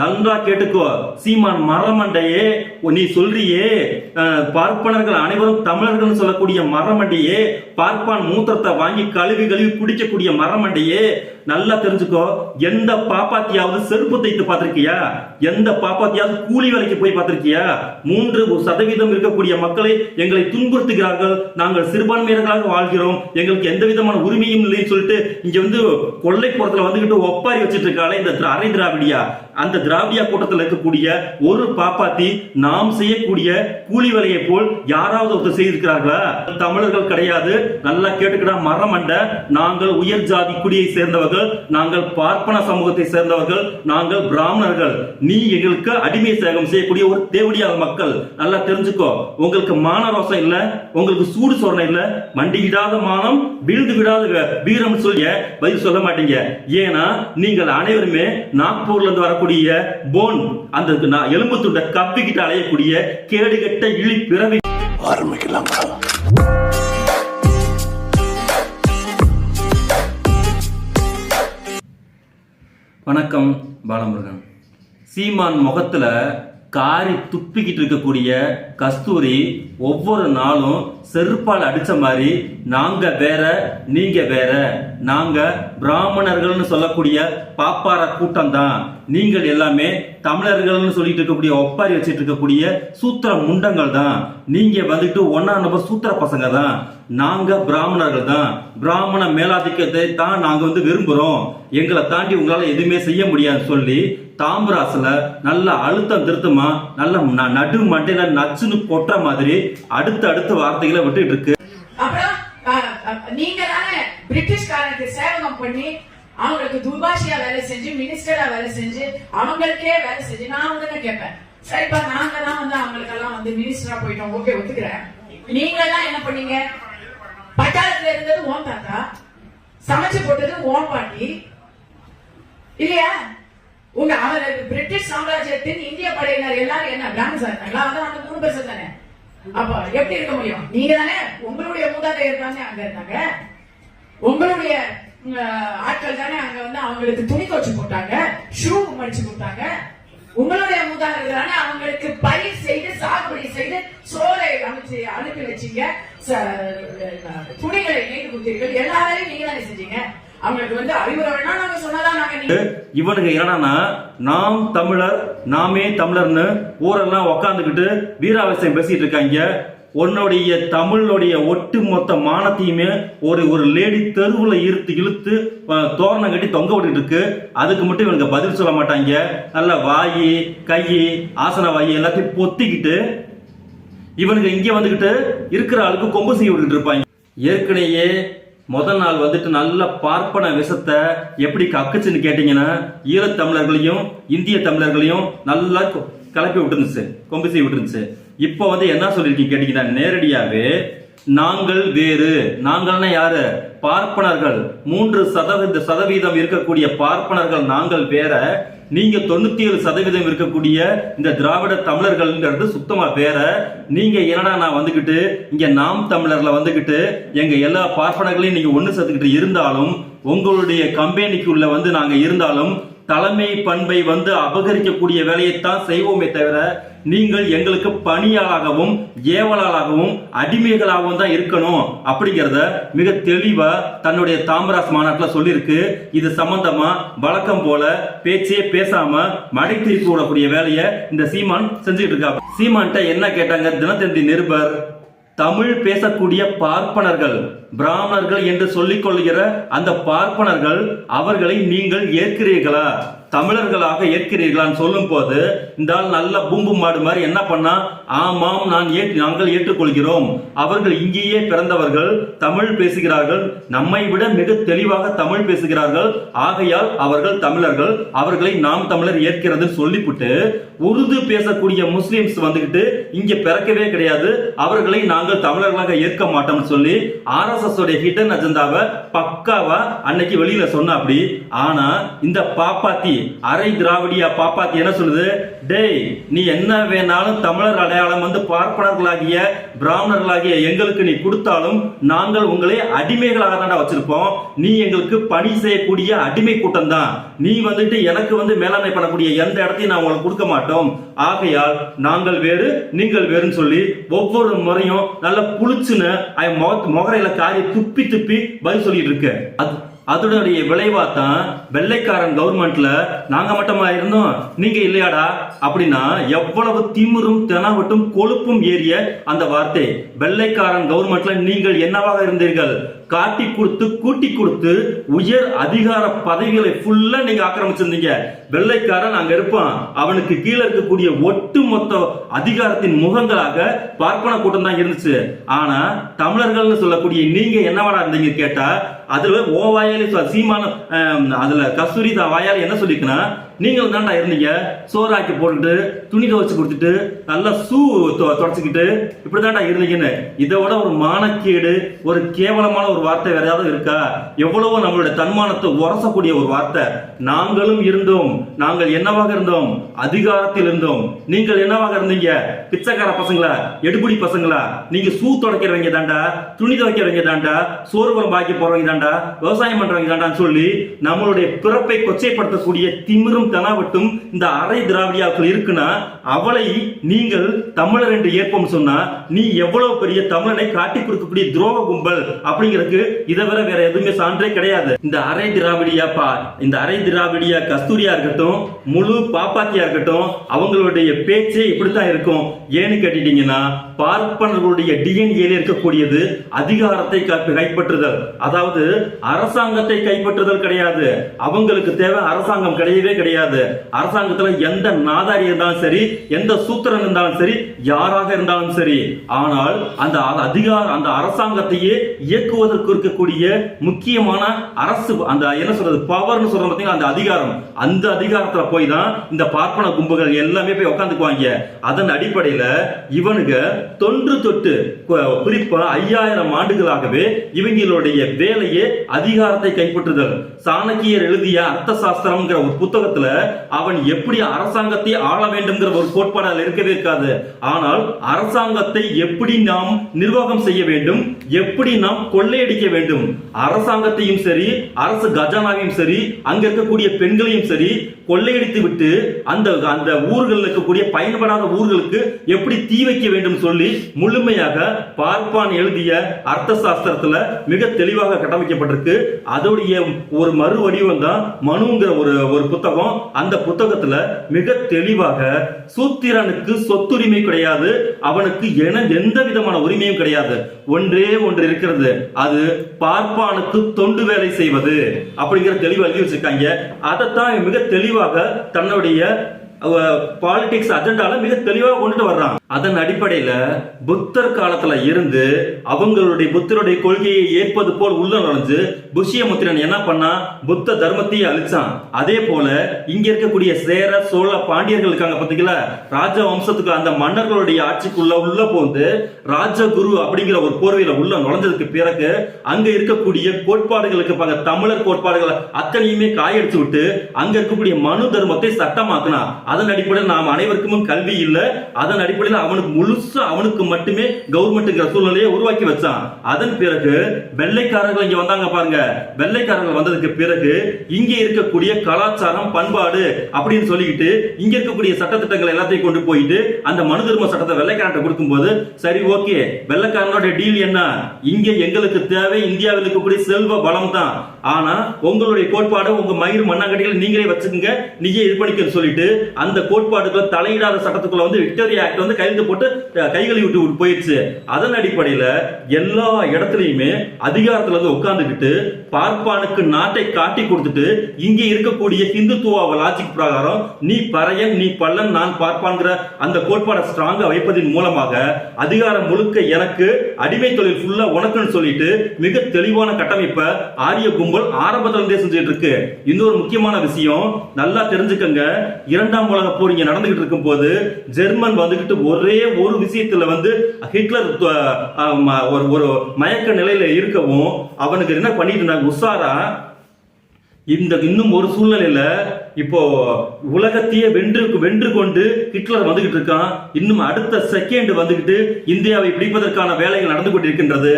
நன்றா கேட்டுக்கோ. சீமான் மரமண்டையே நீ சொல்றியே பார்ப்பனர்கள் அனைவரும் தமிழர்கள் சொல்லக்கூடிய மரமண்டையே பார்ப்பான் மூத்திரத்தை வாங்கி கழுவி கழுவி குடிக்கக்கூடிய மரமண்டையே நல்லா தெரிஞ்சுக்கோ. எந்த பாப்பாத்தியாவது செருப்பு தைத்து பார்த்திருக்கியா? எந்த பாப்பாத்தியாவது கூலி வேலைக்கு போய் பார்த்திருக்கியா? மூன்று சதவீதம் இருக்கக்கூடிய மக்களை எங்களை துன்புறுத்துகிறார்கள். நாங்கள் சிறுபான்மையினர்களாக வாழ்கிறோம். எங்களுக்கு எந்த விதமான உரிமையும் இல்லைன்னு சொல்லிட்டு இங்க வந்து கொள்ளைப்புறத்துல வந்துகிட்டு ஒப்பாரி வச்சிட்டு இருக்காளே இந்த அரை திராவிடியா. அந்த திராவிடியா கூட்டத்தில் இருக்கக்கூடிய ஒரு பாப்பாத்தி நாம் செய்யக்கூடிய கூலி வேலையை போல் யாராவது ஒருத்தர் செய்திருக்கிறார்களா? தமிழர்கள் கிடையாது. நல்லா கேட்டுக்கிட்டா மரமண்ட. நாங்கள் உயர் ஜாதி குடியை சேர்ந்தவர்கள். நாங்கள் பார்ப்பன சமூகத்தை சேர்ந்தவர்கள் நாங்கள் பிராமணர்கள். நீ எங்களுக்கு அடிமை சேகம் செய்யக்கூடிய ஒரு தேவடியாக மக்கள். நல்லா தெரிஞ்சுக்கோ உங்களுக்கு மான ரோசம் இல்ல உங்களுக்கு சூடு சொரணை இல்ல மண்டியிடாத மானம் வீழ்ந்து விடாத வீரம் சொல்லிய பதில் சொல்ல மாட்டீங்க. ஏன்னா நீங்கள் அனைவருமே நாக்பூர்ல இருந்து வரக்கூடிய போன் அந்த எலும்பு துண்டை கப்பிக்கிட்டு அலையக்கூடிய கேடுகட்ட இழி பிறவி. ஆரம்பிக்கலாங்களா வணக்கம் பாலமுருகன். சீமான் முகத்துல காரி துப்பிக்கிட்டு இருக்கக்கூடிய கஸ்தூரி ஒவ்வொரு நாளும் செருப்பால் அடிச்ச மாதிரி நாங்க வேற நீங்க வேற நாங்க பிராமணர்கள்னு சொல்லக்கூடிய பாப்பார கூட்டம் தான் நீங்கள் எல்லாமே தமிழர்கள்னு சொல்லிட்டு இருக்கக்கூடிய ஒப்பாரி வச்சுட்டு இருக்கக்கூடிய சூத்திர முண்டங்கள் தான் நீங்க வந்துட்டு ஒன்னா நம்பர் சூத்திர பசங்க தான் நாங்க பிராமணர்கள் தான் பிராமண மேலாதிக்கத்தை தான் நாங்க வந்து விரும்புறோம். எங்களை தாண்டி உங்களால எதுவுமே செய்ய முடியாதுன்னு சொல்லி தாம்பராசில் நல்ல அழுத்தம் திருத்தமா நல்ல ந- நடு மண்டையில நச்சுன்னு கொட்டுற மாதிரி அடுத்த அடுத்த வார்த்தைகளை விட்டுட்டு இருக்கு. நீங்க பிரிட்டிஷ்காரனுக்கு சேவகம் பண்ணி அவங்களுக்கு துபாஷியா வேலை செஞ்சு மினிஸ்டரா வேலை செஞ்சு அவங்களுக்கே வேலை செஞ்சு நான் உடனே கேட்பேன். சரிப்பா நாங்க தான் வந்து அவங்களுக்கெல்லாம் வந்து மினிஸ்டரா போயிட்டோம். ஓகே ஒத்துக்கிறேன். நீங்க தான் என்ன பண்ணீங்க? பட்டாளத்துல இருந்தது ஓன் தாத்தா சமைச்சு போட்டது ஓம் பாட்டி. இல்லையா? உங்க அவர் பிரிட்டிஷ் சாம்ராஜ்யத்தின் இந்திய படையினர் எல்லாரும் என்ன பிராமணஸ் எல்லாம் வந்து அந்த மூணு பேர் தானே அப்ப எப்படி இருக்க முடியும்? நீங்க தானே உங்களுடைய மூதாதையர் தானே அங்க இருந்தாங்க. உங்களுடைய ஆட்கள் தானே அங்க வந்து அவங்களுக்கு துணி துவச்சு போட்டாங்க ஷூ மடிச்சு போட்டாங்க. உங்களுடைய மூதாதையர் தானே அவங்களுக்கு பயிர் செய்து சாகுபடி செய்து சோலை அமைச்சு அனுப்பி வச்சீங்க. ச- துணிகளை நெய்து கொடுத்தீர்கள் எல்லா வேலையும் நீங்க தானே செஞ்சீங்க. அவங்களுக்கு வந்து அறிவுரை சொன்னதா இவனுங்க என்னன்னா நாம் தமிழர் நாமே தமிழர்னு ஊரெல்லாம் உக்காந்துக்கிட்டு வீராவசியம் பேசிட்டு இருக்காங்க. உன்னுடைய தமிழுடைய ஒட்டுமொத்த மானத்தையுமே ஒரு ஒரு லேடி தெருவில் இழுத்து இழுத்து தோரணம் கட்டி தொங்க விட்டுட்டு இருக்கு. அதுக்கு மட்டும் இவனுக்கு பதில் சொல்ல மாட்டாங்க. நல்ல வாயி கை ஆசன வாயி எல்லாத்தையும் பொத்திக்கிட்டு இவனுக்கு இங்கே வந்துக்கிட்டு இருக்கிற ஆளுக்கு கொம்பு செய்ய விட்டுட்டு இருப்பாங்க. ஏற்கனவே முதல் நாள் வந்துட்டு நல்ல பார்ப்பன விஷத்தை எப்படி கக்குச்சுன்னு கேட்டீங்கன்னா ஈழத் தமிழர்களையும் இந்திய தமிழர்களையும் நல்லா கலப்பி விட்டுருந்துச்சு. கொம்பு செய்ய விட்டுருந்துச்சு. இப்போ வந்து என்ன சொல்லியிருக்கீங்க கேட்டீங்கன்னா நேரடியாகவே நாங்கள் வேறு. நாங்கள்னா யாரு? பார்ப்பனர்கள். மூன்று சதவீத சதவீதம் இருக்கக்கூடிய பார்ப்பனர்கள் நாங்கள் வேற. நீங்க தொண்ணூத்தி ஏழு சதவீதம் இருக்கக்கூடிய இந்த திராவிட தமிழர்கள்ங்கிறது சுத்தமா வேற. நீங்க என்னடா நான் வந்துகிட்டு இங்க நாம் தமிழர்ல வந்துகிட்டு எங்க எல்லா பார்ப்பனர்களையும் நீங்க ஒண்ணு சேர்த்துக்கிட்டு இருந்தாலும் உங்களுடைய கம்பெனிக்குள்ள வந்து நாங்க இருந்தாலும் தலைமை பண்பை வந்து அபகரிக்கக்கூடிய வேலையைத்தான் செய்வோமே தவிர நீங்கள் எங்களுக்கு பணியாளாகவும் ஏவலாளாகவும் அடிமைகளாகவும் தான் இருக்கணும். அப்படிங்கிறத மிக தெளிவா தன்னுடைய தாமராஸ் மாநாட்டில் சொல்லியிருக்கு. இது சம்பந்தமா வழக்கம் போல பேச்சே பேசாம மடை திருப்பி விடக்கூடிய வேலையை இந்த சீமான் செஞ்சுட்டு இருக்கா. சீமான்ட்ட என்ன கேட்டாங்க? தினத்தந்தி நிருபர் தமிழ் பேசக்கூடிய பார்ப்பனர்கள். பிராமணர்கள் என்று சொல்லிக் கொள்கிற அந்த பார்ப்பனர்கள் அவர்களை நீங்கள் ஏற்கிறீர்களா? தமிழர்களாக ஏற்கிறீர்களான்னு சொல்லும் போது இந்த ஆள் நல்ல பூம்பு மாடு மாதிரி என்ன பண்ணா ஆமாம் நான் ஏற்று நாங்கள் ஏற்றுக்கொள்கிறோம். அவர்கள் இங்கேயே பிறந்தவர்கள் தமிழ் பேசுகிறார்கள். நம்மை விட மிக தெளிவாக தமிழ் பேசுகிறார்கள். ஆகையால் அவர்கள் தமிழர்கள் அவர்களை நாம் தமிழர் ஏற்கிறது சொல்லிவிட்டு உருது பேசக்கூடிய முஸ்லிம்ஸ் வந்துகிட்டு இங்க பிறக்கவே கிடையாது. அவர்களை நாங்கள் தமிழர்களாக ஏற்க மாட்டோம்னு சொல்லி ஆர் ஆர்எஸ்எஸ் உடைய ஹிடன் அஜெண்டாவை பக்காவா அன்னைக்கு வெளியில சொன்ன அப்படி ஆனா இந்த பாப்பாத்தி அரை திராவிடியா பாப்பாத்தி என்ன சொல்லுது? டேய் நீ என்ன வேணாலும் தமிழர் அடையாளம் வந்து பார்ப்பனர்களாகிய பிராமணர்களாகிய எங்களுக்கு நீ கொடுத்தாலும் நாங்கள் உங்களை அடிமைகளாக தான்டா வச்சிருப்போம். நீ எங்களுக்கு பணி செய்யக்கூடிய அடிமை கூட்டம் தான் நீ வந்துட்டு எனக்கு வந்து மேலாண்மை பண்ணக்கூடிய எந்த இடத்தையும் நான் உங்களுக்கு கொடுக்க மாட்டோம். ஆகையால் நாங்கள் வேறு நீங்கள் வேறுன்னு சொல்லி ஒவ்வொரு முறையும் நல்ல புளிச்சுன்னு முகரையில காரி துப்பி துப்பி பதில் சொல்லிட்டு இருக்கு அது அதனுடைய விளைவா தான் வெள்ளைக்காரன் கவர்மெண்ட்ல நாங்க மட்டுமா இருந்தோம்? நீங்க இல்லையாடா? அப்படின்னா எவ்வளவு திமிரும் தெனாவட்டும் கொழுப்பும் ஏறிய அந்த வார்த்தை வெள்ளைக்காரன் கவர்மெண்ட்ல நீங்கள் என்னவாக இருந்தீர்கள்? காட்டி கொடுத்து கூட்டி கொடுத்து உயர் அதிகார பதவிகளை ஃபுல்லா நீங்க ஆக்கிரமிச்சிருந்தீங்க. வெள்ளைக்காரன் அங்க இருப்பான். அவனுக்கு கீழே இருக்கக்கூடிய ஒட்டுமொத்த அதிகாரத்தின் முகங்களாக பார்ப்பன கூட்டம் தான் இருந்துச்சு. ஆனா தமிழர்கள்னு சொல்லக்கூடிய நீங்க என்னவாடா இருந்தீங்க கேட்டா அதுல ஓ வாயாலே சீமான அதுல கஸ்தூரி தான் வாயால என்ன சொல்லிக்கணும் நீங்கள் தாண்டா இருந்தீங்க. சோறாக்கி போட்டுட்டு துணி துவைச்சு கொடுத்துட்டு நல்லா சூ தொ- இப்படி இப்படிதான்டா இருந்தீங்கன்னு. இதை விட ஒரு மானக்கேடு ஒரு கேவலமான ஒரு வார்த்தை வேற ஏதாவது இருக்கா? எவ்வளவோ நம்மளுடைய தன்மானத்தை உரசக்கூடிய ஒரு வார்த்தை. நாங்களும் இருந்தோம். நாங்கள் என்னவாக இருந்தோம்? அதிகாரத்தில் இருந்தோம். நீங்கள் என்னவாக இருந்தீங்க? பிச்சைக்கார பசங்களா? எடுபடி பசங்களா? நீங்க சூ துடைக்கிறவங்க தாண்டா துணி துவைக்கிறவங்க தாண்டா சோறு குழம்பு ஆக்கி போறவங்க தாண்டா விவசாயம் பண்றவங்க தாண்டான்னு சொல்லி நம்மளுடைய பிறப்பை கொச்சைப்படுத்தக்கூடிய திமிரும் தனாவட்டும் இந்த அரை திராவிடியாக்கள் இருக்குன்னா அவளை நீங்கள் தமிழர் என்று ஏற்போம் சொன்னா நீ எவ்வளவு பெரிய தமிழனை காட்டி கொடுக்கக்கூடிய துரோக கும்பல் அப்படிங்கிறதுக்கு இதை வர வேற எதுவுமே சான்றே கிடையாது. இந்த அரை திராவிடியாப்பா இந்த அரை திராவிடியா கஸ்தூரியா இருக்கட்டும் முழு பாப்பாத்தியா இருக்கட்டும் அவங்களுடைய பேச்சே இப்படித்தான் இருக்கும். ஏன்னு கேட்டுட்டீங்கன்னா பார்ப்பனர்களுடைய டிஎன்ஏல இருக்கக்கூடியது அதிகாரத்தை கைப்பற்றுதல். அதாவது அரசாங்கத்தை கைப்பற்றுதல் கிடையாது. அவங்களுக்கு தேவை அரசாங்கம் கிடையவே கிடையாது. அரசாங்கத்துல எந்த நாதாரி இருந்தாலும் சரி எந்த சூத்திரன் இருந்தாலும் சரி யாராக இருந்தாலும் சரி. ஆனால் அந்த அதிகார அந்த அரசாங்கத்தையே இயக்குவதற்கு இருக்கக்கூடிய முக்கியமான அரசு அந்த என்ன சொல்றது பவர்னு சொல்றது பார்த்தீங்கன்னா அந்த அதிகாரம். அந்த அதிகாரத்துல போய் தான் இந்த பார்ப்பன கும்புகள் எல்லாமே போய் உட்காந்துக்குவாங்க அதன் அடிப்படையில இவனுங்க தொன்று தொட்டு குறிப்பா ஐயாயிரம் ஆண்டுகளாகவே இவங்களுடைய வேலையே அதிகாரத்தை கைப்பற்றுதல். சாணக்கியர் எழுதிய அர்த்த சாஸ்திரம்ங்கிற ஒரு புத்தகத்துல அவன் எப்படி அரசாங்கத்தை ஆள வேண்டும்ங்கிற ஒரு கோட்பாடு அதில் இருக்கவே இருக்காது. ஆனால் அரசாங்கத்தை எப்படி நாம் நிர்வாகம் செய்ய வேண்டும் எப்படி நாம் கொள்ளையடிக்க வேண்டும் அரசாங்கத்தையும் சரி அரசு கஜானாவையும் சரி அங்க இருக்கக்கூடிய பெண்களையும் சரி கொள்ளையடித்து விட்டு அந்த அந்த ஊர்களில் இருக்கக்கூடிய பயன்படாத ஊர்களுக்கு எப்படி தீ வைக்க வேண்டும் சொல்லி முழுமையாக பார்ப்பான் எழுதிய அர்த்த சாஸ்திரத்துல மிக தெளிவாக கட்டமைக்கப்பட்டிருக்கு. அதோடைய ஒரு மறு வடிவம் தான் மனுங்கிற ஒரு ஒரு புத்தகம். அந்த புத்தகத்துல மிக தெளிவாக சூத்திரனுக்கு சொத்துரிமை கிடையாது அவனுக்கு என எந்த விதமான உரிமையும் கிடையாது. ஒன்றே ஒன்று இருக்கிறது. அது பார்ப்பானுக்கு தொண்டு வேலை செய்வது. அப்படிங்கிற தெளிவு எழுதி வச்சிருக்காங்க. அதைத்தான் மிக தெளிவாக தன்னுடைய பாலிடிக்ஸ் அஜெண்டால மிக தெளிவாக கொண்டுட்டு வர்றான். அதன் அடிப்படையில புத்தர் காலத்துல இருந்து அவங்களுடைய புத்தருடைய கொள்கையை ஏற்பது போல் உள்ள நுழைஞ்சு புஷ்யமுத்திரன் என்ன பண்ணா புத்த தர்மத்தையே அழிச்சான். அதே போல இங்க இருக்கக்கூடிய சேர சோழ பாண்டியர்கள் இருக்காங்க பாத்தீங்களா? ராஜ வம்சத்துக்கு அந்த மன்னர்களுடைய ஆட்சிக்குள்ள உள்ள போந்து ராஜகுரு அப்படிங்கிற ஒரு போர்வையில உள்ள நுழைஞ்சதுக்கு பிறகு அங்க இருக்கக்கூடிய கோட்பாடுகளுக்கு பாங்க தமிழர் கோட்பாடுகளை அத்தனையுமே காயடிச்சு விட்டு அங்க இருக்கக்கூடிய மனு தர்மத்தை சட்டமாக்கினா. அதன் அடிப்படையில் நாம் அனைவருக்கும் கல்வி இல்லை. அதன் அடிப்படையில் அவனுக்கு முழுசா அவனுக்கு மட்டுமே கவர்மெண்ட்ங்கிற சூழ்நிலையை உருவாக்கி வச்சான். அதன் பிறகு வெள்ளைக்காரர்கள் இங்க வந்தாங்க பாருங்க. வெள்ளைக்காரர்கள் வந்ததுக்கு பிறகு இங்க இருக்கக்கூடிய கலாச்சாரம் பண்பாடு அப்படின்னு சொல்லிக்கிட்டு இங்க இருக்கக்கூடிய சட்டத்திட்டங்கள் எல்லாத்தையும் கொண்டு போயிட்டு அந்த மனு திரும்ப சட்டத்தை வெள்ளைக்காரன் கொடுக்கும்போது சரி ஓகே வெள்ளைக்காரனோட டீல் என்ன? இங்க எங்களுக்கு தேவை இந்தியாவில் இருக்கக்கூடிய செல்வ பலம் தான் ஆனா உங்களுடைய கோட்பாடு உங்க மயிர் மண்ணாங்கட்டிகள் நீங்களே வச்சுக்கோங்க நீங்க இது பண்ணிக்கன்னு சொல்லிட்டு அந்த கோட்பாடுகள் தலையிடாத சட்டத்துக்குள்ள வந்து விக்டோரியா ஆக்ட் வந்து கையெழுத்து போட்டு கைகளை விட்டு விட்டு போயிடுச்சு. அதன் அடிப்படையில் எல்லா இடத்துலையுமே அதிகாரத்தில் வந்து உட்காந்துக்கிட்டு பார்ப்பானுக்கு நாட்டை காட்டி கொடுத்துட்டு இங்கே இருக்கக்கூடிய ஹிந்துத்துவ லாஜிக் பிரகாரம் நீ பறையன் நீ பள்ளம் நான் பார்ப்பான்கிற அந்த கோட்பாடை ஸ்ட்ராங்கா வைப்பதன் மூலமாக அதிகாரம் முழுக்க எனக்கு அடிமை தொழில் ஃபுல்லா உனக்குன்னு சொல்லிட்டு மிக தெளிவான கட்டமைப்பை ஆரிய கும்பல் ஆரம்பத்துல இருந்தே செஞ்சுட்டு இருக்கு. இன்னொரு முக்கியமான விஷயம் நல்லா தெரிஞ்சுக்கங்க. இரண்டாம் உலக போர் இங்க நடந்துகிட்டு இருக்கும் போது ஜெர்மன் வந்துகிட்டு ஒரே ஒரு விஷயத்துல வந்து ஹிட்லர் ஒரு ஒரு மயக்க நிலையில இருக்கவும் அவனுக்கு என்ன பண்ணிட்டு இருந்தாங்க? உஷாரா இந்த இன்னும் ஒரு சூழ்நிலையில இப்போ உலகத்தையே வென்று வென்று கொண்டு ஹிட்லர் வந்துகிட்டு இருக்கான். இன்னும் அடுத்த செகண்ட் வந்துகிட்டு இந்தியாவை பிடிப்பதற்கான வேலைகள் நடந்து கொண்டிருக்கின்றது.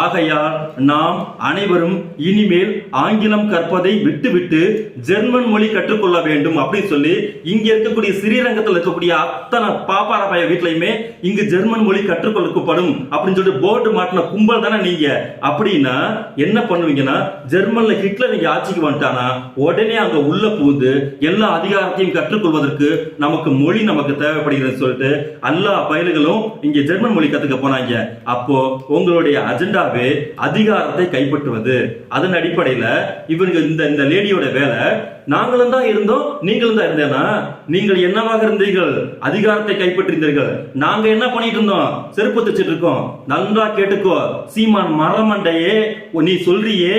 ஆகையால் நாம் அனைவரும் இனிமேல் ஆங்கிலம் கற்பதை விட்டுவிட்டு ஜெர்மன் மொழி கற்றுக்கொள்ள வேண்டும் அப்படின்னு சொல்லி இங்க இருக்கக்கூடிய ஸ்ரீரங்கத்தில் இருக்கக்கூடிய அத்தனை பாப்பார பைய வீட்லயுமே இங்கு ஜெர்மன் மொழி கற்றுக்கொள்ளப்படும் அப்படின்னு சொல்லிட்டு போர்டு மாட்டின கும்பல் தானே நீங்க. அப்படின்னா என்ன பண்ணுவீங்கன்னா ஜெர்மன்ல ஹிட்லர் இங்க ஆட்சிக்கு வந்துட்டானா உடனே அங்க உள்ள பூந்து எல்லா அதிகாரத்தையும் கற்றுக்கொள்வதற்கு நமக்கு மொழி நமக்கு தேவைப்படுகிறது சொல்லிட்டு எல்லா பயல்களும் இங்க ஜெர்மன் மொழி கத்துக்க போனாங்க. அப்போ உங்களுடைய அஜெண்டாவே அதிகாரத்தை கைப்பற்றுவது. அதன் அடிப்படையில இவங்க இந்த இந்த லேடியோட வேலை நாங்களும் தான் இருந்தோம் நீங்களும் தான் இருந்தேனா? நீங்கள் என்னவாக இருந்தீர்கள்? அதிகாரத்தை கைப்பற்றிருந்தீர்கள். நாங்க என்ன பண்ணிட்டு இருந்தோம்? செருப்பு தச்சுட்டு இருக்கோம். நன்றா கேட்டுக்கோ. சீமான் மரமண்டையே ஓ, நீ சொல்றியே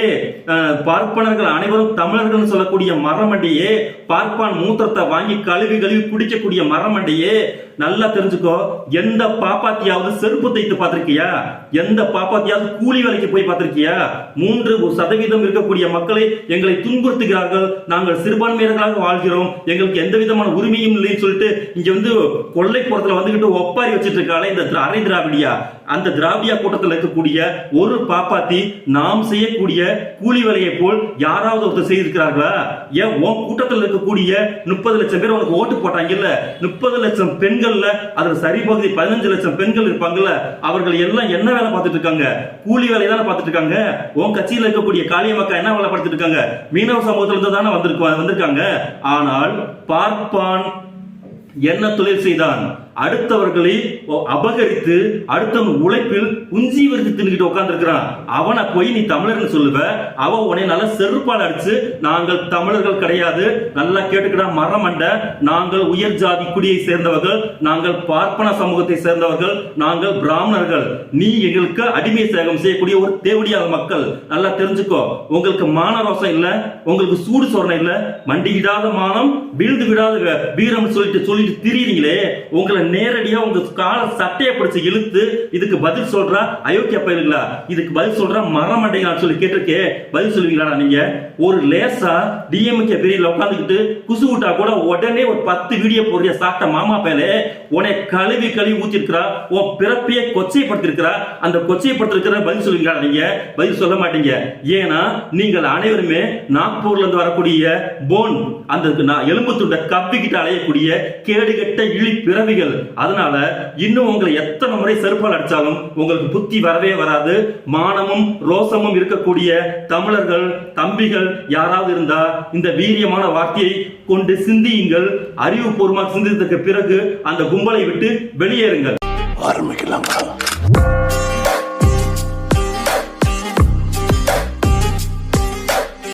பார்ப்பனர்கள் அனைவரும் தமிழர்கள் சொல்லக்கூடிய மரமண்டையே பார்ப்பான் மூத்திரத்தை வாங்கி கழுவி கழுவி குடிக்கக்கூடிய மரமண்டையே நல்லா தெரிஞ்சுக்கோ. எந்த பாப்பாத்தியாவது செருப்பு தைத்து பார்த்திருக்கியா? எந்த பாப்பாத்தியாவது கூலி வேலைக்கு போய் பார்த்திருக்கியா? மூன்று சதவீதம் இருக்கக்கூடிய மக்களை எங்களை துன்புறுத்துகிறார்கள். நாங்கள் சிறுபான்மையினர்களாக வாழ்கிறோம். எங்களுக்கு எந்த விதமான உரிமையும் இல்லைன்னு சொல்லிட்டு இங்க வந்து கொள்ளைப்புறத்துல வந்துகிட்டு ஒப்பாரி வச்சிட்டு இருக்காளே இந்த அரை திராவிடியா. அந்த திராவிடியா கூட்டத்தில் இருக்கக்கூடிய ஒரு பாப்பாத்தி நாம் செய்யக்கூடிய கூலி வேலையை போல் யாராவது ஒருத்தர் செய்திருக்கிறார்களா? ஏன் உன் கூட்டத்தில் இருக்கக்கூடிய முப்பது லட்சம் பேர் உனக்கு ஓட்டு போட்டாங்கல்ல? முப்பது லட்சம் பெண்கள்ல அதுல சரி பகுதி பதினஞ்சு லட்சம் பெண்கள் இருப்பாங்கல்ல? அவர்கள் எல்லாம் என்ன வேலை பார்த்துட்டு இருக்காங்க? கூலி வேலை தானே பார்த்துட்டு இருக்காங்க? உன் கட்சியில் இருக்கக்கூடிய காளியம்மக்கா என்ன வேலை பார்த்துட்டு இருக்காங்க? மீனவ சமூகத்துல இருந்து தானே வந்திருக்க வந்திருக்காங்க. ஆனால் பார்ப்பான் என்ன தொழில் செய்தான்? அடுத்தவர்களை அபகரித்து அடுத்தவன் உழைப்பில் குஞ்சி வரித்து தின்னுக்கிட்டு உட்காந்துருக்கிறான் அவனை போய் நீ தமிழர்னு சொல்லுவ. அவன் உன்னை நல்லா செருப்பால் அடிச்சு நாங்கள் தமிழர்கள் கிடையாது. நல்லா கேட்டுக்கிடா மரமண்ட நாங்கள் உயர் ஜாதி குடியை சேர்ந்தவர்கள் நாங்கள் பார்ப்பன சமூகத்தை சேர்ந்தவர்கள் நாங்கள் பிராமணர்கள். நீ எங்களுக்கு அடிமை சேகம் செய்யக்கூடிய ஒரு தேவடியாத மக்கள். நல்லா தெரிஞ்சுக்கோ உங்களுக்கு மான ரோசம் இல்ல உங்களுக்கு சூடு சொரணை இல்ல மண்டியிடாத மானம் வீழ்ந்து விடாத வீரம் சொல்லிட்டு சொல்லிட்டு திரியுறீங்களே உங்களை நேரடியா உங்க கால சட்டையை பிடிச்சு இழுத்து இதுக்கு பதில் சொல்றா அயோக்கிய பயிர்களா? இதுக்கு பதில் சொல்றா மரமண்டைகளா சொல்லி கேட்டிருக்கே. பதில் சொல்லுவீங்களா நீங்க? ஒரு லேசா டிஎம்கே பெரியல உட்காந்துக்கிட்டு குசு விட்டா கூட உடனே ஒரு பத்து வீடியோ போடுறிய சாப்பிட்ட மாமா பேலே உன்னை கழுவி கழுவி ஊத்திருக்கிறா. உன் பிறப்பையே கொச்சைப்படுத்திருக்கிறா. அந்த கொச்சைப்படுத்திருக்கிற பதில் சொல்லுவீங்களா நீங்க? பதில் சொல்ல மாட்டீங்க. ஏன்னா நீங்கள் அனைவருமே நாக்பூர்ல இருந்து வரக்கூடிய போன் அந்த எலும்பு துண்டை கப்பிக்கிட்டு அலையக்கூடிய கேடுகெட்ட இழி பிறவிகள். அதனால இன்னும் உங்களை எத்தனை முறை செருப்பால் அடிச்சாலும் உங்களுக்கு புத்தி வரவே வராது. மானமும் ரோசமும் இருக்கக்கூடிய தமிழர்கள் தம்பிகள் யாராவது இருந்தா இந்த வீரியமான வார்த்தையை கொண்டு சிந்தியுங்கள். அறிவுபூர்வமாக சிந்தித்ததுக்கு பிறகு அந்த கும்பலை விட்டு வெளியேறுங்கள். ஆரம்பிக்கலாங்களா